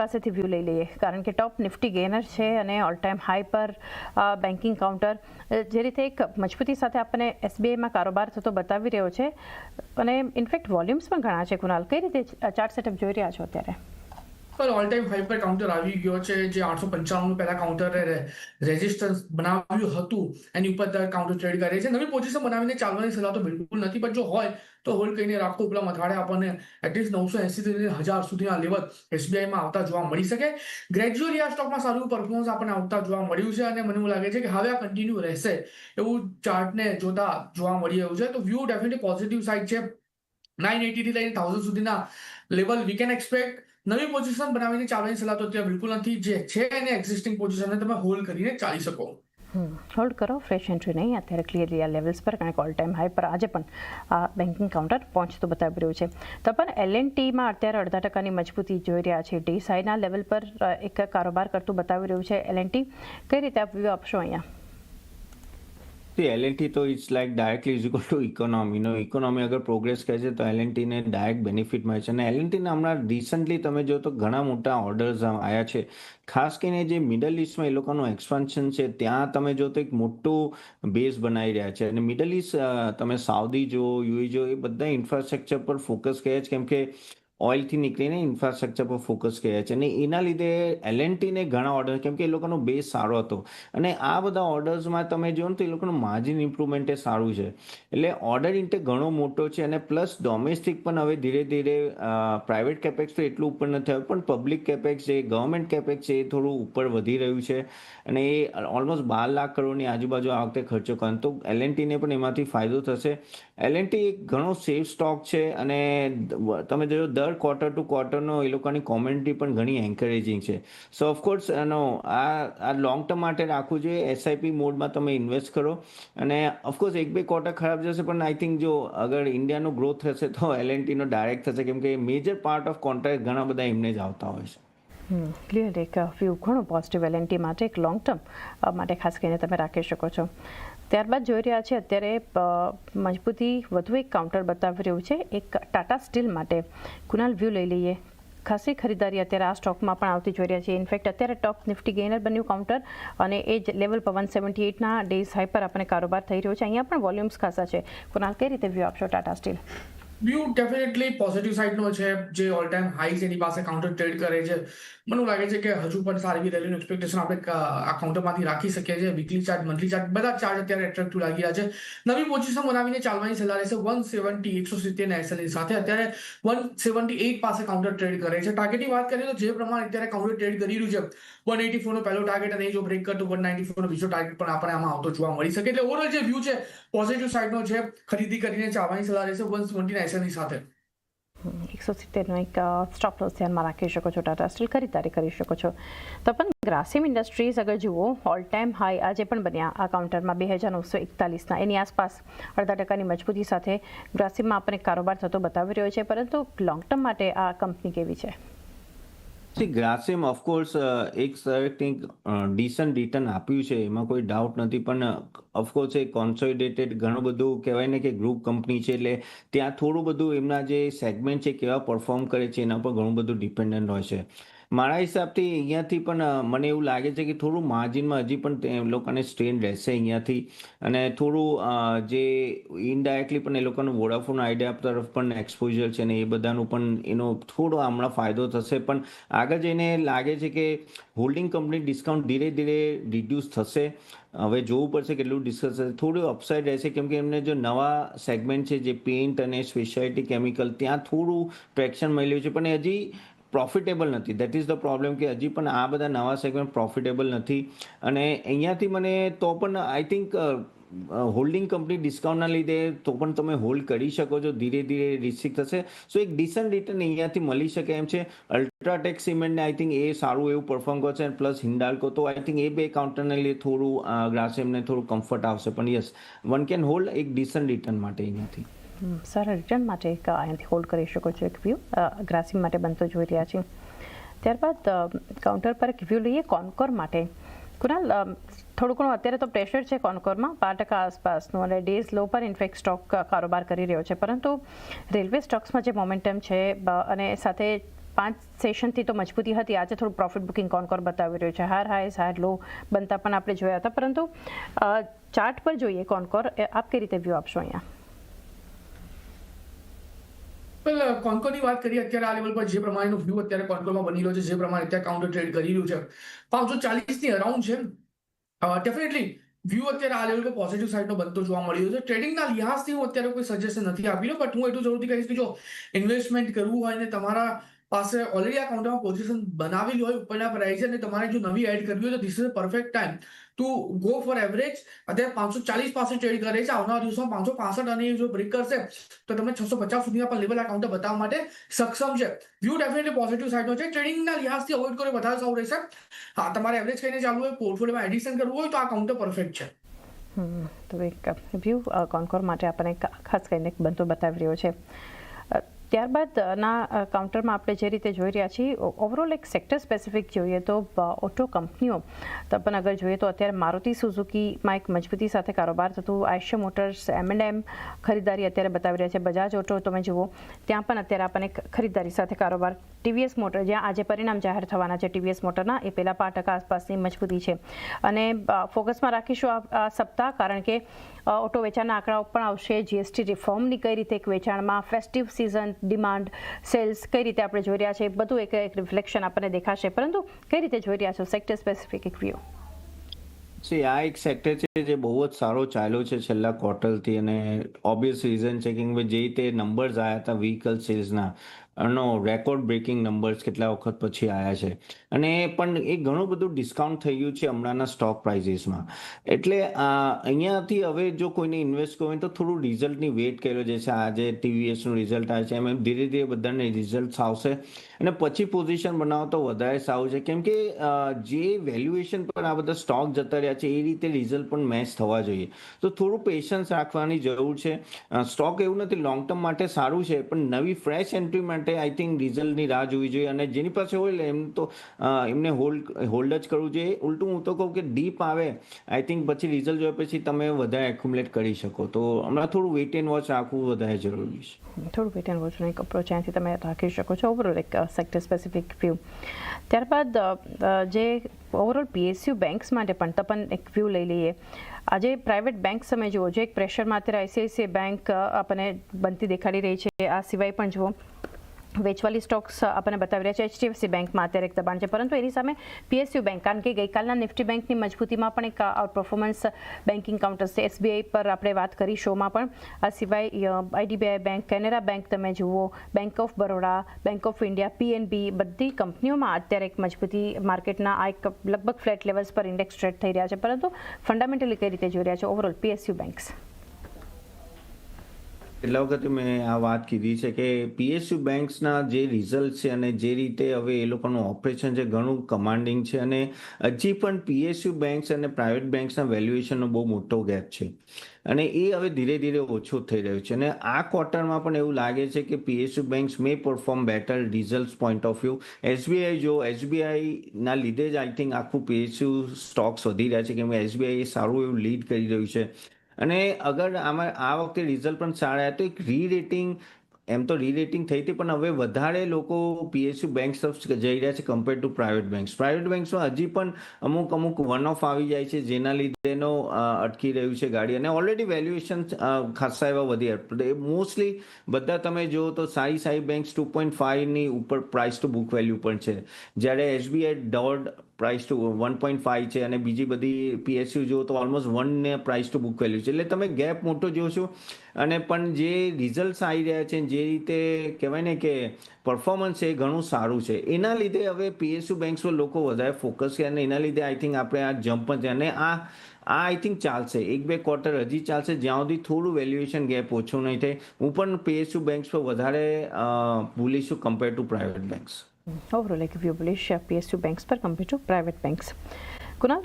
પાસેથી વ્યૂ લઈ લઈએ. કારણ કે ટોપ નિફ્ટી ગેનર છે અને ઓલ ટાઈમ હાઈ પર બેન્કિંગ કાઉન્ટર જે રીતે એક મજબૂતી સાથે આપણને એસબીઆઈમાં કારોબાર થતો બતાવી રહ્યો છે. અને ઇનફેક્ટ વોલ્યુમ્સ પણ ઘણા છે કુનાલ કઈ રીતે ચાર્ટ સેટઅપ જોઈ રહ્યા છો અત્યારે? પર ઓલ ટાઈમ હાઈ પર કાઉન્ટર આવી ગયો છે જે આઠસો પંચાણું પહેલા કાઉન્ટરે રેઝિસ્ટન્સ બનાવ્યું હતું એની ઉપર કાઉન્ટર ટ્રેડ કરે છે નવી પોઝિશન બનાવીને ચાલવાની સલાહ તો બિલકુલ નથી પણ જો હોય તો હોલ્ડ કરીને રાખો પેલા મથાળે આપણને એટલીસ્ટ નવસો એસી થી હજાર સુધીના લેવલ એસબીઆઈમાં આવતા જોવા મળી શકે। ગ્રેજ્યુઅલી આ સ્ટોકમાં સારું પરફોર્મન્સ આપણને આવતા જોવા મળ્યું છે, અને મને એવું લાગે છે કે હવે આ કન્ટિન્યુ રહેશે, એવું ચાર્ટને જોતા જોવા મળી રહ્યું છે. તો વ્યૂ ડેફિનેટલી પોઝિટિવ સાઇડ છે. નાઇન એટીથી લઈને થાઉઝન્ડ સુધીના લેવલ વી કેન એક્સપેક્ટ નવી પોઝિશન બનાવીને ચાલવાની સલાહ તો ત્યાં બિલકુલ નથી. જે છે એને એક્ઝિસ્ટિંગ પોઝિશનને તમે હોલ્ડ કરીને ચાલી શકો. હોલ્ડ કરો ફ્રેશ એન્ટ્રી નહીં. અત્યારે ક્લિયરલી આ લેવલ્સ પર, કારણ કે ઓલ ટાઈમ હાઈ પર આજે પણ આ બેન્કિંગ કાઉન્ટર પહોંચતું બતાવી રહ્યું છે. તો પણ ટીમાં અત્યારે અડધા ટકાની મજબૂતી જોઈ રહ્યા છે. ડી સાઈના લેવલ પર એક કારોબાર કરતું બતાવી રહ્યું છે એલ એન ટી કઈ રીતે આપ વ્યૂ આપશો અહીંયા? એલ તો it's like directly is equal to economy no economy અગર પ્રોગ્રેસ કરે છે તો એલ ને ડાયરેક્ટ બેનિફિટ મળે છે અને એલ ને હમણાં રિસન્ટલી તમે જો તો ઘણા મોટા ઓર્ડર્સ આવ્યા છે ખાસ કરીને જે મિડલ ઇસ્ટમાં એ લોકોનું એક્સપાન્શન છે ત્યાં તમે જો તો એક મોટું બેઝ બનાવી રહ્યા છે અને મિડલ ઇસ્ટ તમે સાઉદી જો યુએ જો એ બધા ઇન્ફ્રાસ્ટ્રક્ચર પર ફોકસ કર્યા છે કેમ કે ઓઇલથી નીકળીને ઇન્ફ્રાસ્ટ્રક્ચર પર ફોકસ કર્યા છે. અને એના લીધે એલએનટીને ઘણા ઓર્ડર કેમ કે એ લોકોનો બેઝ સારો હતો. અને આ બધા ઓર્ડર્સમાં તમે જુઓ ને તો એ લોકોનું માર્જિન ઇમ્પ્રુવમેન્ટ એ સારું છે. એટલે ઓર્ડર ઇન્ટેક ઘણો મોટો છે અને પ્લસ ડોમેસ્ટિક પણ હવે ધીરે ધીરે પ્રાઇવેટ કેપેક્સ તો એટલું ઉપર નથી આવ્યું, પણ પબ્લિક કેપેક્સ છે ગવર્મેન્ટ કેપેક્સ છે એ થોડું ઉપર વધી રહ્યું છે. અને એ ઓલમોસ્ટ બાર લાખ કરોડની આજુબાજુ આ વખતે ખર્ચો કરે તો એલએનટીને પણ એમાંથી ફાયદો થશે. એલએનટી એક ઘણો સેફ સ્ટોક છે અને તમે જોયો દર ક્વાર્ટર ટુ ક્વાર્ટરનો એ લોકોની કોમેન્ટ્રી પણ ઘણી એન્કરેજિંગ છે. સો ઓફકોર્સ એનો આ આ લોંગ ટર્મ માટે રાખવું જોઈએ. એસઆઈપી મોડમાં તમે ઇન્વેસ્ટ કરો. અને ઓફકોર્સ એક બે ક્વાર્ટર ખરાબ જશે, પણ આઈ થિંક જો અગર ઇન્ડિયાનો ગ્રોથ થશે, તો એલએનટીનો ડાયરેક્ટ થશે. કેમ કે મેજર પાર્ટ ઓફ કોન્ટ્રાક્ટ ઘણા બધા એમને જ આવતા હોય છે. ક્લિયર એક વ્યૂ ઘણો પોઝિટિવ એલએનટી એન માટે એક લોંગ ટર્મ માટે ખાસ કરીને તમે રાખી શકો છો. ત્યારબાદ જોઈ રહ્યા છે, અત્યારે મજબૂતી વધુ એક કાઉન્ટર બતાવી રહ્યું છે, એક ટાટા સ્ટીલ માટે. કુનાલ વ્યૂ લઈ લઈએ. ખાસી ખરીદારી અત્યારે આ સ્ટોકમાં પણ આવતી જોઈ રહ્યા છે. ઇનફેક્ટ અત્યારે ટોપ નિફ્ટી ગેનર બન્યું કાઉન્ટર અને એ જ લેવલ પર વન સેવન્ટી એટના ડેઝ હાઈ પર આપણને કારોબાર થઈ રહ્યો છે. અહીંયા પણ વોલ્યુમ્સ ખાસા છે. કુનાલ કઈ રીતે વ્યૂ આપશો Tata steel view definitely positive સાઇડનો છે, જે ઓલ ટાઈમ હાઈ છે, એની પાસે કાઉન્ટર ટ્રેડ કરે છે. મને લાગે છે કે હજુ પણ સારી રેલીનું એક્સપેક્ટેશન આપણે આ કાઉન્ટરમાંથી રાખી શકીએ છીએ. વીકલી ચાર્ટ મંથલી ચાર્જ બધા ચાર્જ અત્યારે એટ્રેક્ટિવ લાગી રહ્યા છે. નવી પોઝિશન બનાવીને ચાલવાની સલાહ રહેશે. વન સેવન્ટી એકસો સિત્તેર એક્સએલની સાથે અત્યારે વન સેવન્ટી એટ પાસે કાઉન્ટર ટ્રેડ કરે છે. ટાર્ગેટની વાત કરીએ તો જે પ્રમાણે અત્યારે કાઉન્ટર ટ્રેડ કરી રહ્યું છે વન એટી ફોરનો પહેલો ટાર્ગેટ અને એ જો બ્રેક કરતો વન નાઇન્ટી ફોરનો બીજો ટાર્ગેટ પણ આપણે આમાં આવતો જોવા મળી શકે. એટલે ઓવરઓલ જે વ્યૂ છે પોઝિટિવ સાઇડનો છે. ખરીદી કરીને ચાલવાની સલાહ રહેશે. વન સેવન્ટી એક્સએલની સાથે એકસો સિત્તેરનો એક સ્ટોપ લોસ ધ્યાનમાં રાખી શકો છો ટાટા સ્ટીલ ખરીદારી કરી શકો છો તો પણ ગ્રાસિમ ઇન્ડસ્ટ્રીઝ અગર જુઓ ઓલ ટાઈમ હાઈ આજે પણ બન્યા આ કાઉન્ટરમાં બે હજાર નવસો એકતાલીસના એની આસપાસ અડધા ટકાની મજબૂતી સાથે ગ્રાસિમમાં આપણને કારોબાર થતો બતાવી રહ્યો છે પરંતુ લોંગ ટર્મ માટે આ કંપની કેવી છે સી ગ્રાસિમ ઓફકોર્સ એક કંઈક ડિસન્ટ રિટર્ન આપ્યું છે, એમાં કોઈ ડાઉટ નથી, પણ ઓફકોર્સ એ કોન્સોલિડેટેડ ઘણું બધું કહેવાય ને કે ગ્રુપ કંપની છે, એટલે ત્યાં થોડું બધું એમના જે સેગમેન્ટ છે, કેવા પરફોર્મ કરે છે, એના પર ઘણું બધું ડિપેન્ડન્ટ હોય છે. મારા હિસાબથી અહીંયાથી પણ મને એવું લાગે છે કે થોડું માર્જિનમાં હજી પણ લોકોને સ્ટ્રેન રહેશે અહીંયાથી. અને થોડું જે ઇનડાયરેક્ટલી પણ એ લોકોનું વોડાફોન આઈડિયા તરફ પણ એક્સપોઝર છે ને એ બધાનું પણ એનો થોડો હમણાં ફાયદો થશે. પણ આગળ જઈને લાગે છે કે હોલ્ડિંગ કંપની ડિસ્કાઉન્ટ ધીરે ધીરે રિડ્યુસ થશે. હવે જોવું પડશે કેટલું ડિસ્કસ થશે. થોડું અપસાઇડ રહેશે કેમ કે એમને જો નવા સેગમેન્ટ છે જે પેઇન્ટ અને સ્પેશિયાલિટી કેમિકલ ત્યાં થોડું ટ્રેક્શન મળ્યું છે. પણ હજી પ્રોફિટેબલ નથી. દેટ ઇઝ ધ પ્રોબ્લેમ કે હજી પણ આ બધા નવા સેગમેન્ટ પ્રોફિટેબલ નથી. અને અહીંયાથી મને તો પણ આઈ થિંક હોલ્ડિંગ કંપની ડિસ્કાઉન્ટના લીધે તો પણ તમે હોલ્ડ કરી શકો છો. ધીરે ધીરે રિસ્ક થશે. સો એક ડિસન્ટ રિટર્ન અહીંયાથી મળી શકે એમ છે. અલ્ટ્રાટેક સિમેન્ટને આઈ થિંક એ સારું એવું પરફોર્મ કરશે. પ્લસ હિન્ડાલ્કો તો આઈ થિંક એ બે કાઉન્ટરને લીધે થોડું ગ્રાસેમને થોડું કમ્ફર્ટ આવશે. પણ યસ વન કેન હોલ્ડ એક ડિસન્ટ રિટર્ન માટે અહીંયાથી. સારા રિટર્ન માટે એક અહીંયાથી હોલ્ડ કરી શકો છો એક વ્યૂ ગ્રાસિમ માટે બનતો જોઈ રહ્યા છીએ. ત્યારબાદ કાઉન્ટર પર એક વ્યૂ લઈએ, કોન્કોર માટે. કુનાલ થોડું ઘણું અત્યારે તો પ્રેશર છે કોન્કોરમાં. બાર ટકા આસપાસનું અને ડેઝ લો પર ઇનફેક્ટ સ્ટોક કારોબાર કરી રહ્યો છે. પરંતુ રેલવે સ્ટોક્સમાં જે મોમેન્ટમ છે અને સાથે પાંચ સેશનથી તો મજબૂતી હતી. આજે થોડું પ્રોફિટ બુકિંગ કોનકોર બતાવી રહ્યું છે. હાર હાઈસ હાર લો બનતા પણ આપણે જોયા હતા. પરંતુ ચાર્ટ પર જોઈએ કોનકોર. આપ કઈ રીતે વ્યૂ આપશો અહીંયા? કોન્કોની વાત કરીએ, અત્યારે આ લેવલ પર જે પ્રમાણેનો વ્યૂ અત્યારે કોન્કોમાં બની રહ્યો છે, જે પ્રમાણે અત્યારે કાઉન્ટર ટ્રેડ કરી રહ્યું છે. પાંચસો ચાલીસની અરાઉન્ડ છે. ડેફિનેટલી વ્યૂ અત્યારે આ લેવલ પર પોઝિટિવ સાઇડનો બનતો જોવા મળી રહ્યો છે. ટ્રેડિંગના લિહાઝથી હું અત્યારે કોઈ સજેશન નથી આપી રહ્યો બટ હું એટલું જરૂરથી કહીશ કે જો ઇન્વેસ્ટમેન્ટ કરવું હોય ને તમારા પાસે ઓલરેડી આ પોઝિશન બનાવેલી હોય, ઉપરના પ્રાઇસ અને તમારે જો નવી એડ કરવી હોય તો this is perfect time to go for average અત્યારે પાંચસો ચાલીસ પાસે ટ્રેડ કરે છે. આવનારા દિવસોમાં પાંચસો પાસઠ અને જો બ્રેક કરશે, તો તમને છસો પચાસ સુધીના પણ લેવલ આ કાઉન્ટર બતાવવા માટે સક્ષમ છે. વ્યૂ ડેફિનેટલી પોઝિટિવ સાઇડનો છે. ટ્રેડિંગના લિહાઝથી અવોઇડ કરો, વધારે સારું રહેશે. હા, તમારે એવરેજ કહીને ચાલુ હોય પોર્ટફોલિયોમાં એડિશન કરવું હોય, તો આ કાઉન્ટર પરફેક્ટ છે. તો એક વ્યૂ કોન્કોર માટે આપણને ખાસ કરીને એક બનતો બતાવી રહ્યો છે. અ, ત્યારબાદ અ, ના અ, કાઉન્ટરમાં આપણે જે રીતે જોઈ રહ્યા છીએ ઓવરઓલ એક સેક્ટર સ્પેસિફિક જોઈએ તો ઓટો કંપનીઓ તો પણ અગર જોઈએ તો અત્યારે મારુતિ સુઝુકીમાં એક મજબૂતી સાથે કારોબાર થતું આયુષ્ય મોટર્સ એમ એન્ડ એમ ખરીદારી અત્યારે બતાવી રહ્યા છે. બજાજ ઓટો તમે જુઓ ત્યાં પણ અત્યારે આપણને ખરીદારી સાથે કારોબાર. ટીવીએસ મોટર જ્યાં આજે પરિણામ જાહેર થવાના છે. ટીવીએસ મોટરના એ પહેલાં પાંચ ટકા આસપાસની મજબૂતી છે. અને ફોકસમાં રાખીશું આ સપ્તાહ કારણ કે ઓટો વેચાણના આંકડાઓ પણ આવશે. જીએસટી રિફોર્મની કઈ રીતે એક વેચાણમાં ફેસ્ટિવ સિઝન ડિમાન્ડ સેલ્સ કઈ રીતે આપણે જોઈ રહ્યા છે બધું એક એક રિફ્લેક્શન આપણને દેખાશે. પરંતુ કઈ રીતે જોઈ રહ્યા છો? સેક્ટર સ્પેસિફિક એક વ્યૂ See, આ એક સેક્ટર છે જે બહુ જ સારો ચાલ્યો છે છેલ્લા ક્વાર્ટરથી અને ઓબ્વિયસ રીઝન છે કે જે રીતે નંબર્સ આવ્યા હતા વ્હીકલ સેલ્સના એનો રેકોર્ડ બ્રેકિંગ નંબર્સ કેટલા વખત પછી આવ્યા છે. અને પણ એ ઘણું બધું ડિસ્કાઉન્ટ થઈ ગયું છે હમણાંના સ્ટોક પ્રાઇઝીસમાં એટલે અહીંયાથી હવે જો કોઈને ઇન્વેસ્ટ કરવું હોય તો થોડું રિઝલ્ટની વેઇટ કર્યો છે આજે ટીવીએસનું રિઝલ્ટ આવે છે, એમ એમ, ધીરે ધીરે બધાને રિઝલ્ટ આવશે. અને પછી પોઝિશન બનાવો તો વધારે સારું છે. કેમ કે જે વેલ્યુએશન પર આ બધા સ્ટોક જતા રહ્યા છે, એ રીતે રિઝલ્ટ પણ મેચ થવા જોઈએ. તો થોડું પેશન્સ રાખવાની જરૂર છે. સ્ટોક એવું નથી લોંગ ટર્મ માટે સારું છે, પણ નવી ફ્રેશ એન્ટ્રી માટે આઈ થિંક રિઝલ્ટની રાહ જોવી જોઈએ અને જેની પાસે હોય એમ તો એમને હોલ્ડ હોલ્ડ જ કરવું જોઈએ. ઉલટું હું તો કહું કે ડીપ આવે આઈ થિંક પછી રિઝલ્ટ જોયા પછી તમે વધારે એક્યુમુલેટ કરી શકો. તો હમણાં થોડું વેઇટ એન્ડ વોચ રાખવું વધારે જરૂરી છે. થોડું વેઇટ એન્ડ વોચનો એક અપ્રોચ અહીંથી તમે રાખી શકો છો ઓવરઓલ એક સેક્ટર સ્પેસિફિક વ્યૂ ત્યારબાદ જે ઓવરઓલ પીએસયુ બેંક્સ માટે પણ તપન એક વ્યૂ લઈ લઈએ. આજે પ્રાઇવેટ બેંક તમે જુઓ, જે એક પ્રેશરમાં અત્યારે આઈસીઆઈસીઆઈ બેંક આપણને બનતી દેખાડી રહી છે. આ સિવાય પણ જુઓ વેચવાલી સ્ટોક્સ આપણને બતાવી રહ્યા છે એચડીએફસી બેંકમાં અત્યારે એક દબાણ છે. પરંતુ એની સામે પીએસયુ બેંક, કારણ કે ગઈકાલના નિફ્ટી બેંકની મજબૂતીમાં પણ એક આઉટ પરફોર્મન્સ બેન્કિંગ કાઉન્ટર્સ છે એસબીઆઈ પર આપણે વાત કરી શોમાં પણ. આ સિવાય આઈડીબીઆઈ બેંક, કેનેરા બેંક તમે જુઓ bank of Baroda bank of India PNB બધી કંપનીઓમાં અત્યારે એક મજબૂતી માર્કેટના આ એક લગભગ ફ્લેટ લેવલ્સ પર ઇન્ડેક્સ ટ્રેડ થઈ રહ્યા છે. પરંતુ ફંડામેન્ટલી કઈ રીતે જોઈ રહ્યા છે? ઓવરઓલ પીએસયુ બેંક્સ એટલા વખતે મેં આ વાત કીધી છે કે પીએસયુ બેંક્સના જે રિઝલ્ટ છે અને જે રીતે હવે એ લોકોનું ઓપરેશન છે, ઘણું કમાન્ડિંગ છે અને હજી પણ પીએસયુ બેંક્સ અને પ્રાઇવેટ બેંક્સના વેલ્યુએશનનો બહુ મોટો ગેપ છે. અને એ હવે ધીરે ધીરે ઓછો થઈ રહ્યો છે. અને આ ક્વાર્ટરમાં પણ એવું લાગે છે કે PSU banks may perform better result point of view SBI જો એસબીઆઈના લીધે જ આઈ થિંક આખું પીએસયુ સ્ટોક્સ વધી રહ્યા છે. કેમ કે એસબીઆઈ સારું એવું લીડ કરી રહ્યું છે. અને અગર આમાં આ વખતે રિઝલ્ટ પણ સારા આવ્યા, તો એક રી રેટિંગ એમ તો રી રેટિંગ થઈ હતી, પણ હવે વધારે લોકો પીએસયુ બેંક્સ તરફ જઈ રહ્યા છે compare to private banks private બેંક્સમાં હજી પણ અમુક અમુક વન ઓફ આવી જાય છે, જેના લીધેનો અટકી રહ્યું છે ગાડી. અને ઓલરેડી વેલ્યુએશન ખાસા એવા વધી મોસ્ટલી બધા તમે જુઓ તો સાઈ સાઈ બેંક્સ ટુ પોઈન્ટ ફાઈવની ઉપર પ્રાઇસ ટુ બુક વેલ્યુ પણ છે. જ્યારે એસબીઆઈ દોઢ price to one point five છે અને બીજી બધી પીએસયુ જુઓ તો ઓલમોસ્ટ વન ને પ્રાઇસ ટુ બુક વેલ્યુ છે. એટલે તમે ગેપ મોટો જોશો અને પણ જે રિઝલ્ટ્સ આવી રહ્યા છે જે રીતે કહેવાય ને કે પરફોર્મન્સ એ ઘણું સારું છે. એના લીધે હવે પીએસયુ બેંક્સ પર લોકો વધારે ફોકસ છે અને એના લીધે આઈ થિંક આપણે આ જમ્પ છે અને આ આ આઈ થિંક ચાલશે. એક બે ક્વાર્ટર હજી ચાલશે, જ્યાં સુધી થોડું વેલ્યુએશન ગેપ ઓછું નહીં થાય. હું પણ પીએસયુ બેંક્સ પર વધારે ભૂલીશું compare to private banks overall equivalent appears PSU banks per compared to private banks. Kunal